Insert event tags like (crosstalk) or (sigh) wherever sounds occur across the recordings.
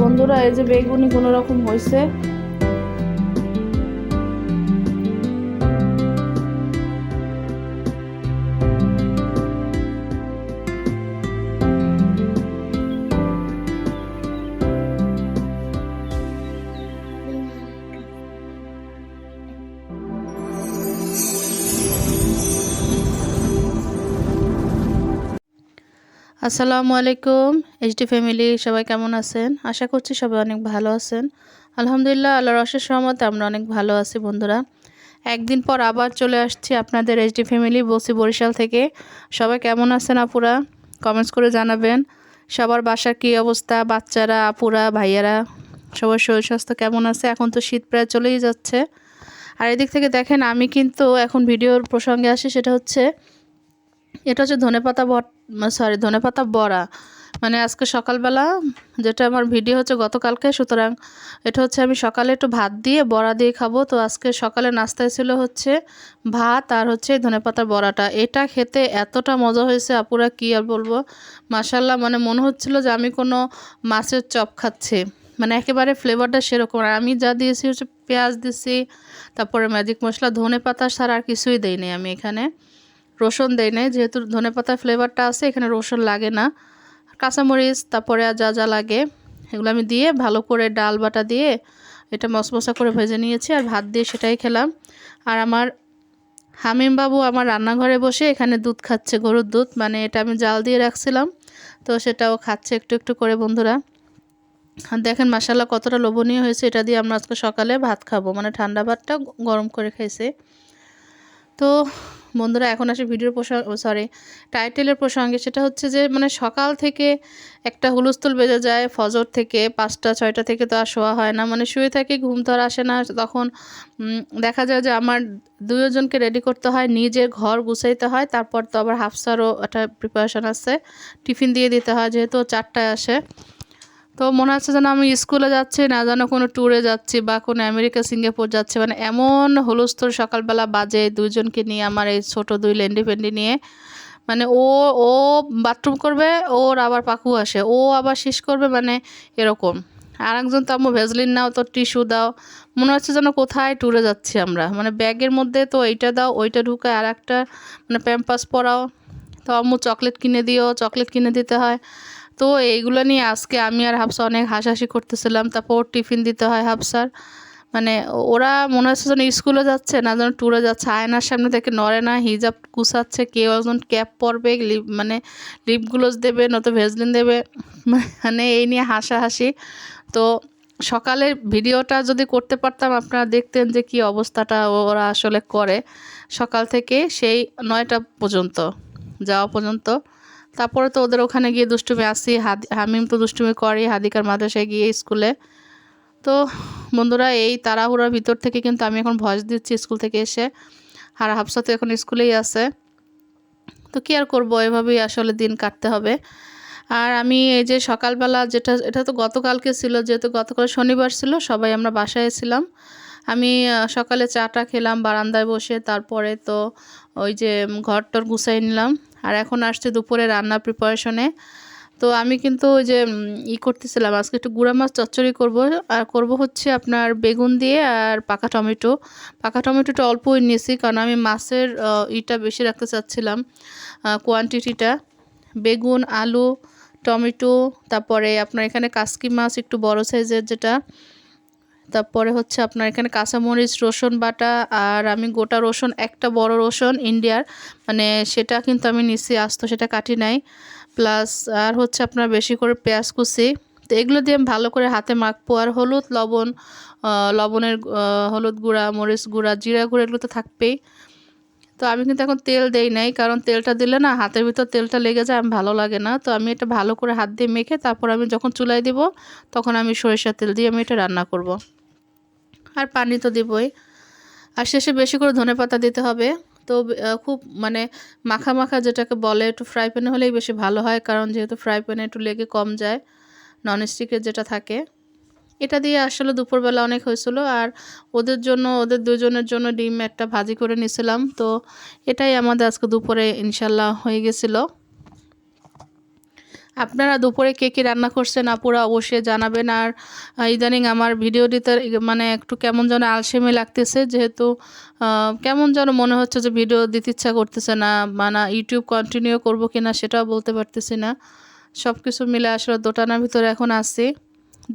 বন্ধুরা এই যে বেগুনি কোনো রকম হয়েছে। আসসালামু আলাইকুম এইচডি ফ্যামিলি সবাই কেমন আছেন? আশা করছি সবাই অনেক ভালো আছেন। আলহামদুলিল্লাহ, আল্লাহর অশেষ সহমতে আমরা অনেক ভালো আছি বন্ধুরা। একদিন পর আবার চলে আসছি আপনাদের এইচডি ফ্যামিলি বসি বরিশাল থেকে। সবাই কেমন আছেন আপুরা? কমেন্টস করে জানাবেন। সবার বাসার কী অবস্থা? বাচ্চারা, আপুরা, ভাইয়ারা? সবার শরীর স্বাস্থ্য কেমন আছে? এখন তো শীত প্রায় চলেই যাচ্ছে। আর এদিক থেকে দেখেন, আমি কিন্তু এখন ভিডিওর প্রসঙ্গে আসি, সেটা হচ্ছে, এটা হচ্ছে ধনেপাতা বট সরি ধনেপাতা বড়া। মানে আজকে সকালবেলা যেটা আমার ভিডিও হচ্ছে গতকালকে, সুতরাং এটা হচ্ছে আমি সকালে একটু ভাত দিয়ে, বড়া দিয়ে খাব। তো আজকে সকালে নাস্তায় ছিল হচ্ছে ভাত আর হচ্ছে ধনেপাতার বড়াটা। এটা খেতে এতটা মজা হয়েছে, আপুরা কি আর বলব? মাসাল্লাহ মানে মনে হচ্ছিল যে আমি কোনো মাছের চপ খাচ্ছি। মানে একেবারে ফ্লেভারটা সেরকম। আর আমি যা দিয়েছি হচ্ছে পেঁয়াজ দিছি, তারপরে ম্যাজিক মশলা ধনে পাতা ছাড়া আর কিছুই দেইনি আমি এখানে। রসুন দেয় নাই, যেহেতু ধনেপাতার ফ্লেভারটা আছে, এখানে রসুন লাগে না। কাঁচামরিচ, তারপরে যা যা লাগে, এগুলো আমি দিয়ে ভালো করে ডাল বাটা দিয়ে এটা মশমশা করে ভেজে নিয়েছি আর ভাত দিয়ে সেটাই খেলাম। আর আমার হামিম বাবু আমার রান্নাঘরে বসে এখানে দুধ খাচ্ছে, গরুর দুধ মানে এটা আমি জাল দিয়ে রাখছিলাম, তো সেটাও খাচ্ছে একটু একটু করে বন্ধুরা। দেখেন মাসাল্লাহ কতটা লোভনীয় হয়েছে, এটা দিয়ে আমরা আজকে সকালে ভাত খাব মানে ঠান্ডা ভাতটা গরম করে খাইছে। তো বন্ধুরা, এখন আসে ভিডিওর সরি টাইটেলের প্রসঙ্গে। সেটা হচ্ছে যে মানে সকাল থেকে একটা হুলস্থুল বেজে যায়, ফজর থেকে পাঁচটা, ছয়টা থেকে তো আর শোয়া হয় না। মানে শুয়ে থাকি, ঘুম তো আর আসে না। তখন দেখা যায় যে আমার দুজনকে রেডি করতে হয়, নিজের ঘর গুছাইতে হয়। তারপর তো আবার হাফসারও একটা প্রিপারেশান আছে। টিফিন দিয়ে দিতে হয়, যেহেতু চারটায় আসে। তো মনে হচ্ছে যেন আমি স্কুলে যাচ্ছি, না যেন কোনো ট্যুরে যাচ্ছি বা কোনো আমেরিকা সিঙ্গাপুর যাচ্ছি। মানে এমন হুলস্থুল সকালবেলা বাজে দুইজনকে নিয়ে, আমার এই ছোট দুই লেন্ডি ফেন্ডি নিয়ে। মানে ও ও বাথরুম করবে, ওর আবার পাকু আসে, ও আবার শেষ করবে মানে এরকম। আর একজন তো আম্মু ভেজলিন নাও, তো টিস্যু দাও। মনে হচ্ছে যেন কোথায় ট্যুরে যাচ্ছি আমরা। মানে ব্যাগের মধ্যে তো এইটা দাও, ওইটা ঢুকায় আর একটা মানে প্যাম্পাস পরাও। তো আম্মু চকলেট কিনে দিও চকলেট কিনে দিতে হয়। তো এইগুলো নিয়ে আজকে আমি আর হাফসা অনেক হাসাহাসি করতেছিলাম। তারপর টিফিন দিতে হয় হাফসার। মানে ওরা মনে হচ্ছে যেন স্কুলে যাচ্ছে না, যেন ট্যুরে যাচ্ছে। আয়নার সামনে থেকে নড়ে না, হিজাব কুচাচ্ছে কেউ একজন ক্যাপ পরবে লিপ মানে লিপ গ্লোজ দেবে, নয়তো ভেজলিন দেবে। মানে এই নিয়ে হাসাহাসি। তো সকালের ভিডিওটা যদি করতে পারতাম, আপনারা দেখতেন যে কি অবস্থাটা ওরা আসলে করে। সকাল থেকে সেই নয়টা পর্যন্ত, যাওয়া পর্যন্ত। তারপরে তো ওদের ওখানে গিয়ে দুষ্টুমি, আসি, হাদি হামিম তো দুষ্টুমি করে হাদিকার মাদ্রাসায় গিয়ে স্কুলে। তো বন্ধুরা, এই তাড়াহুড়ার ভিতর থেকে কিন্তু আমি এখন ভয়েস দিচ্ছি স্কুল থেকে এসে। আর হাফসা তো এখন স্কুলেই আছে। তো কী আর করব, এভাবেই আসলে দিন কাটতে হবে। আর আমি এই যে সকালবেলা যেটা, এটা তো গতকালকে ছিল, যেহেতু গতকাল শনিবার ছিল, সবাই আমরা বাসায় ছিলাম। আমি সকালে চাটা খেলাম, বারান্দায় বসে, তারপরে তো ওই যে ঘর টর গুছাই নিলাম। আর এখন আসছে দুপুরে রান্না প্রিপারেশনে তো আমি কিন্তু ওই যে ই করতেছিলাম, আজকে একটু গুঁড়া মাছ চচ্চড়ি করব। আর করব হচ্ছে আপনার বেগুন দিয়ে আর পাকা টমেটো। পাকা টমেটোটা অল্পই নিয়েছি, কারণ আমি মাছের ইটা বেশি রাখতে চাচ্ছিলাম কোয়ান্টিটিটা বেগুন, আলু, টমেটো, তারপরে আপনার এখানে কাসকি মাছ একটু বড় সাইজের যেটা। তারপরে হচ্ছে আপনার এখানে কাঁচামরিচ, রসুন বাটা আর আমি গোটা রসুন, একটা বড় রসুন ইন্ডিয়ার। মানে সেটা কিন্তু আমি নিচে আসতো সেটা কাটি নাই। প্লাস আর হচ্ছে আপনার বেশি করে পেঁয়াজ কুচি। তো এগুলো দিয়ে আমি ভালো করে হাতে মাখবো। আর হলুদ, লবণ লবণের হলুদ গুঁড়া, মরিচ গুঁড়া, জিরা গুঁড়া এগুলো তো থাকবেই। তো আমি কিন্তু এখন তেল দেই নাই, কারণ তেলটা দিলে না হাতের ভিতর তেলটা লেগে যায় আমি ভালো লাগে না। তো আমি এটা ভালো করে হাত দিয়ে মেখে তারপর আমি যখন চুলায় দিব, তখন আমি সরিষার তেল দিয়ে আমি এটা রান্না করব। আর পানি তো দিবই। আর শেষে বেশি করে ধনেপাতা দিতে হবে। তো খুব মানে মাখা মাখা যেটাকে বলে একটু ফ্রাই প্যানে হলেই বেশি ভালো হয়, কারণ যেহেতু ফ্রাই প্যানে একটু লেগে কম যায় ননস্টিকের যেটা থাকে। এটা দিয়ে আসলে দুপুরবেলা অনেক হয়েছিল, আর ওদের জন্য, ওদের দুজনের জন্য ডিম একটা ভাজি করে নিয়েছিলাম। তো, এটাই আমাদের আজকে দুপুরে ইনশাল্লাহ হয়ে গেছিল। আপনারা দুপুরে কে কী রান্না করছেন আপুরা অবশ্যই জানাবেন। আর ইদানিং আমার ভিডিও দিতে মানে একটু কেমন যেন আলসেমি লাগতেছে, যেহেতু কেমন যেন মনে হচ্ছে যে ভিডিও দিতে ইচ্ছা করতেছে না মানে ইউটিউব কন্টিনিউ করব কি না সেটাও বলতে পারতেছি না। সব কিছু মিলে আসলে দোটানার ভিতরে এখন আসছি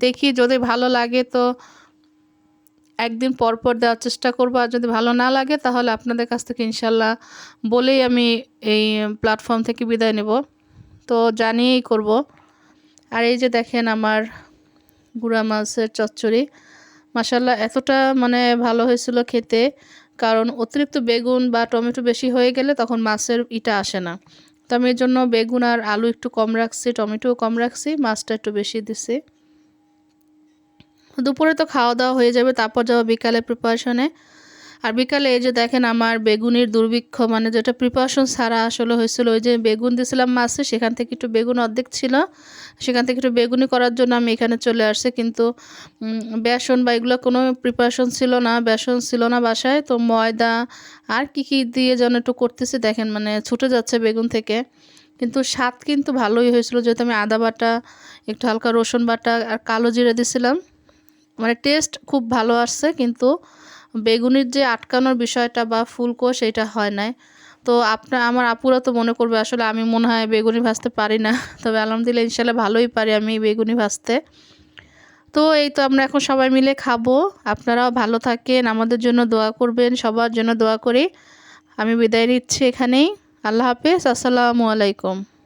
দেখি যদি ভালো লাগে তো একদিন পর পর দেওয়ার চেষ্টা করব, আর যদি ভালো না লাগে তাহলে আপনাদের কাছ থেকে ইনশাল্লাহ বলেই আমি এই প্ল্যাটফর্ম থেকে বিদায় নেব। তো জানিয়েই করব। আর এই যে দেখেন আমার গুঁড়া মাছের চচ্চড়ি। মাসাল্লাহ এতটা মানে ভালো হয়েছিল খেতে। কারণ অতিরিক্ত বেগুন বা টমেটো বেশি হয়ে গেলে তখন মাছের ইটা আসে না। তো আমি এর জন্য বেগুন আর আলু একটু কম রাখছি, টমেটোও কম রাখছি, মাছটা একটু বেশি দিছি। দুপুরে তো খাওয়া দাওয়া হয়ে যাবে, তারপর যাব বিকালে প্রিপারেশনে আর বিকালে এই যে দেখেন আমার বেগুনির দুর্ভিক্ষ মানে যেটা প্রিপারেশন ছাড়া আসলে হয়েছিল, ওই যে বেগুন দিয়েছিলাম মাছে, সেখান থেকে একটু বেগুন অর্ধেক ছিল। সেখান থেকে একটু বেগুনি করার জন্য আমি এখানে চলে আসছি, কিন্তু বেসন বা এগুলো কোনো প্রিপারেশন ছিল না, বেসন ছিল না বাসায়। তো ময়দা আর কি কি দিয়ে যেন একটু করতেছি, দেখেন মানে ছুটে যাচ্ছে বেগুন থেকে। কিন্তু স্বাদ কিন্তু ভালোই হয়েছিল, যেহেতু আমি আদা বাটা, একটু হালকা রসুন বাটা আর কালো জিরে দিয়েছিলাম মানে টেস্ট খুব ভালো আসছে, কিন্তু বেগুনির যে আটকানোর বিষয়টা বা ফুলকো সেটা হয় নাই। তো আপনার, আমার আপুরা তো মনে করবে আসলে আমি মনে হয় বেগুনি ভাজতে পারি না। (laughs) তবে আলহামদুলিল্লাহ ইনশাল্লাহ ভালোই পারি আমি বেগুনি ভাজতে। তো এই তো আমরা এখন সবাই মিলে খাব। আপনারাও ভালো থাকেন, আমাদের জন্য দোয়া করবেন, সবার জন্য দোয়া করি। আমি বিদায় নিচ্ছি এখানেই। আল্লাহ হাফেজ, আসসালামু আলাইকুম।